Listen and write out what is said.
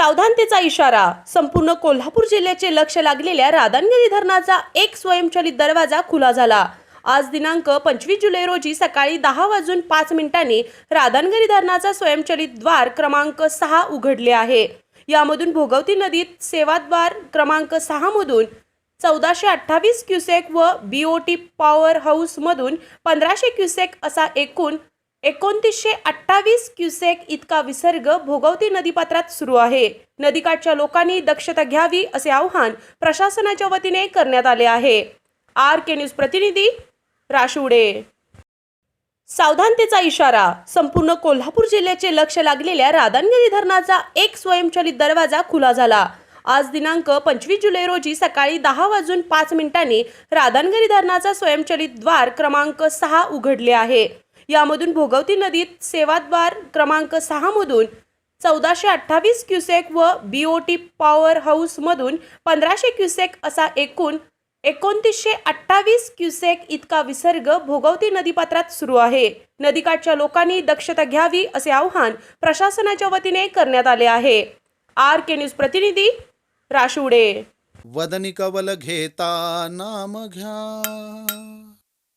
सावधानतेचा इशारा. संपूर्ण कोल्हापूर जिल्ह्याचे लक्ष लागलेल्या राधानगिरी धरणाचा एक स्वयंचलित दरवाजा खुला झाला. आज दिनांक पंचवीस जुलै रोजी सकाळी दहा वाजून पाच मिनिटांनी राधानगिरी धरणाचा स्वयंचलित द्वार क्रमांक सहा उघडले आहे. यामधून भोगवती नदीत सेवाद्वार क्रमांक सहा मधून चौदाशे अठ्ठावीस क्युसेक व बी ओ टी पॉवर हाऊसमधून पंधराशे क्युसेक असा एकूण एकोणतीसशे अठ्ठावीस क्युसेक इतका विसर्ग भोगवती नदीपात्रात सुरू आहे. नदीकाठच्या लोकांनी दक्षता घ्यावी असे आवाहन प्रशासनाच्या वतीने करण्यात आले आहे. आर के न्यूज प्रतिनिधी राशुडे सावधानतेचा इशारा. संपूर्ण कोल्हापूर जिल्ह्याचे लक्ष लागलेल्या राधानगिरी धरणाचा एक स्वयंचलित दरवाजा खुला झाला. आज दिनांक पंचवीस जुलै रोजी सकाळी दहा वाजून पाच मिनिटांनी राधानगिरी धरणाचा स्वयंचलित द्वार क्रमांक सहा उघडले आहे. यामधून भोगवती नदीत सेवाद्वार क्रमांक सहामधून चौदाशे अठ्ठावीस क्युसेक व बी ओ टी पॉवर हाऊसमधून पंधराशे क्युसेक असा एकूण एकोणतीसशे अठ्ठावीस क्युसेक इतका विसर्ग भोगवती नदीपात्रात सुरू आहे. नदीकाठच्या लोकांनी दक्षता घ्यावी असे आवाहन प्रशासनाच्या वतीने करण्यात आले आहे. आर के न्यूज प्रतिनिधी राशुडे वदनी कवल घेता नाम घ्या.